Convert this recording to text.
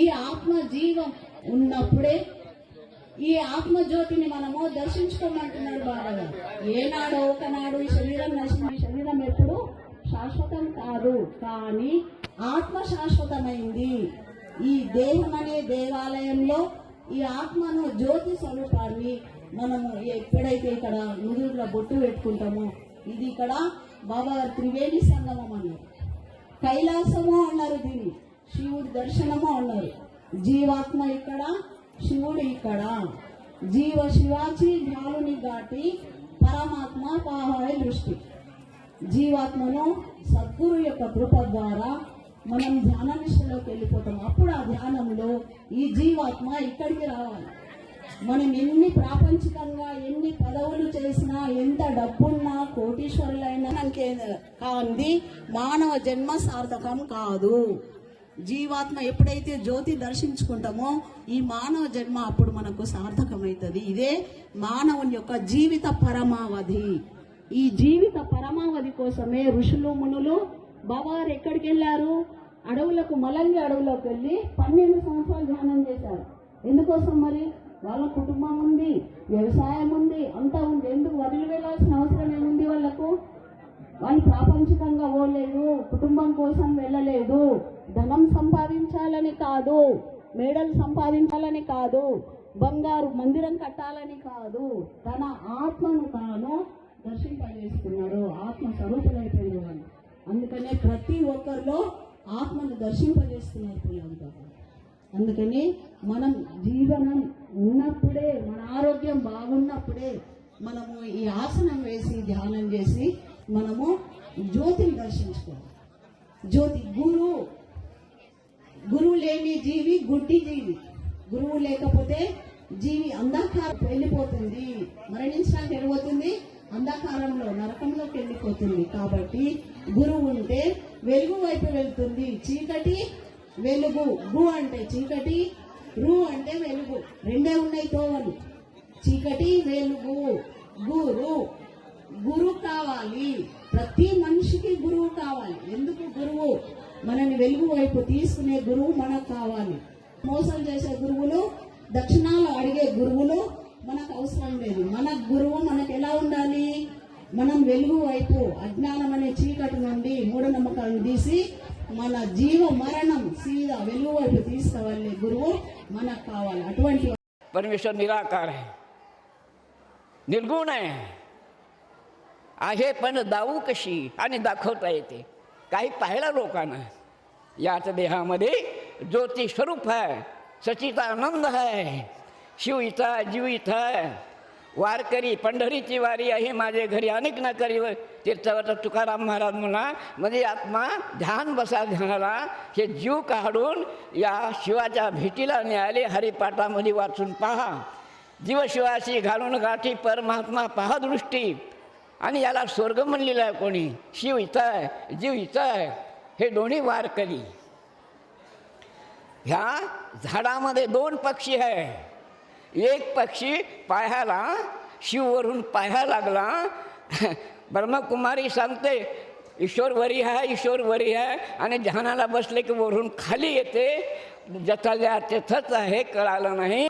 ఈ ఆత్మ జీవం ఉన్నప్పుడే ఈ ఆత్మ జ్యోతిని మనము దర్శించుకోమంటున్నాడు బాబా ఏనాడో ఒకనాడు ఈ శరీరం నశించి ఈ శరీరం ఎప్పుడు శాశ్వతం కాదు. కానీ ఆత్మ శాశ్వతమైంది. ఈ దేహం అనే దేవాలయంలో ఈ ఆత్మను జ్యోతి స్వరూపాన్ని మనము ఎప్పుడైతే ఇక్కడ నుదురులో బొట్టు పెట్టుకుంటామో ఇది ఇక్కడ బాబా త్రివేణి సంగమం అన్నారు కైలాసము అన్నారు దీన్ని. శివుడి దర్శనము అన్నారు జీవాత్మ ఇక్కడ శివుడు ఇక్కడ. జీవ శివాచి ధ్యానుని గాటి పరమాత్మ పాహాయ దృష్టి. జీవాత్మను సద్గురు యొక్క కృప ద్వారా మనం ధ్యాన నిష్టలోకి వెళ్ళిపోతాం. అప్పుడు ఆ ధ్యానంలో ఈ జీవాత్మ ఇక్కడికి రావాలి. మనం ఎన్ని ప్రాపంచికంగా ఎన్ని పదవులు చేసినా ఎంత డబ్బున్నా కోటీశ్వరులైనా మనకే కాంది? మానవ జన్మ సార్థకం కాదు. జీవాత్మ ఎప్పుడైతే జ్యోతి దర్శించుకుంటామో ఈ మానవ జన్మ అప్పుడు మనకు సార్థకమవుతుంది. ఇదే మానవుని యొక్క జీవిత పరమావధి. ఈ జీవిత పరమావధి కోసమే ఋషులు మునులు బాబాగారు ఎక్కడికి వెళ్ళారు? అడవులకు మలంగి అడవులోకి వెళ్ళి పన్నెండు సంవత్సరాలు ధ్యానం చేశారు. ఎందుకోసం మరి? వాళ్ళ కుటుంబం ఉంది వ్యవసాయం ఉంది అంతా ఉంది. ఎందుకు వదిలి వెళ్ళాల్సిన అవసరం ఏముంది వాళ్ళకు? వాళ్ళు ప్రాపంచికంగా పోలేదు కుటుంబం కోసం వెళ్ళలేదు. ధనం సంపాదించాలని కాదు మేడలు సంపాదించాలని కాదు బంగారు మందిరం కట్టాలని కాదు. తన ఆత్మను తాను దర్శింపజేసుకున్నాడు ఆత్మ స్వరూపులైపోయింది వాళ్ళు అందుకనే ప్రతి ఒక్కరిలో ఆత్మను దర్శింపజేస్తున్నారు పిల్లలు బాబా అందుకని మనం జీవనం ఉన్నప్పుడే మన ఆరోగ్యం బాగున్నప్పుడే మనము ఈ ఆసనం వేసి ధ్యానం చేసి మనము జ్యోతిని దర్శించుకోవాలి. జ్యోతి గురు గురువు లేని జీవి గుడ్డి జీవి. గురువు లేకపోతే జీవి అంధకారం వెళ్ళిపోతుంది. మరణించడానికి వెళ్ళిపోతుంది. అంధకారంలో నరకంలోకి వెళ్ళిపోతుంది. కాబట్టి గురువు ఉంటే వెలుగు వైపు వెళ్తుంది. చీకటి వెలుగు. గు అంటే చీకటి రు అంటే వెలుగు. రెండే ఉన్నాయి తోవలు. చీకటి వెలుగు. గురు. గురు కావాలి. ప్రతి మనిషికి గురువు కావాలి. ఎందుకు గురువు? మనని వెలుగు వైపు తీసుకునే గురువు మనకు కావాలి మోసం చేసే గురువులు దక్షిణాలు అడిగే గురువులు మనకు అవసరం లేదు మన గురువు మనకు ఎలా ఉండాలి మనం వెలుగు వైపు అజ్ఞానం అనే చీకటి నుండి మూఢనమ్మకాలను తీసి మన జీవ మరణం సీదా వెలుగు వైపు తీసుకువెళ్ళే గురువు మనకు కావాలి అటువంటి परमेश्वर निराकार आहे निर्गुण आहे आहे पण दाऊ कशी आणि दाखवता येते काही पाहिलं लोकांना. याच देहामध्ये ज्योती स्वरूप आहे सचिता आनंद आहे शिव इथं जीव इथं आहे. वारकरी पंढरीची वारी आहे माझे घरी अनेक न करी तीर्थावर तुकाराम महाराज म्हणा म्हणजे आत्मा ध्यान बसा ध्यानाला हे जीव काढून या शिवाच्या भेटीला न्यायालय हरिपाठामध्ये वाचून पहा. जीवशिवाशी घालून गाठी परमात्मा पहा दृष्टी. आणि याला स्वर्ग म्हणलेला आहे कोणी? शिव इथं आहे जीव इथं आहे. हे दोन्ही वारकरी ह्या झाडामध्ये दोन पक्षी आहे. एक पक्षी पायाला शिववरून पाहायला लागला. ब्रह्मकुमारी सांगते ईश्वर वरी आहे ईश्वर वरी आहे. आणि ध्यानाला बसले की वरून खाली येते. जथा ज्या तिथंच आहे कळालं नाही.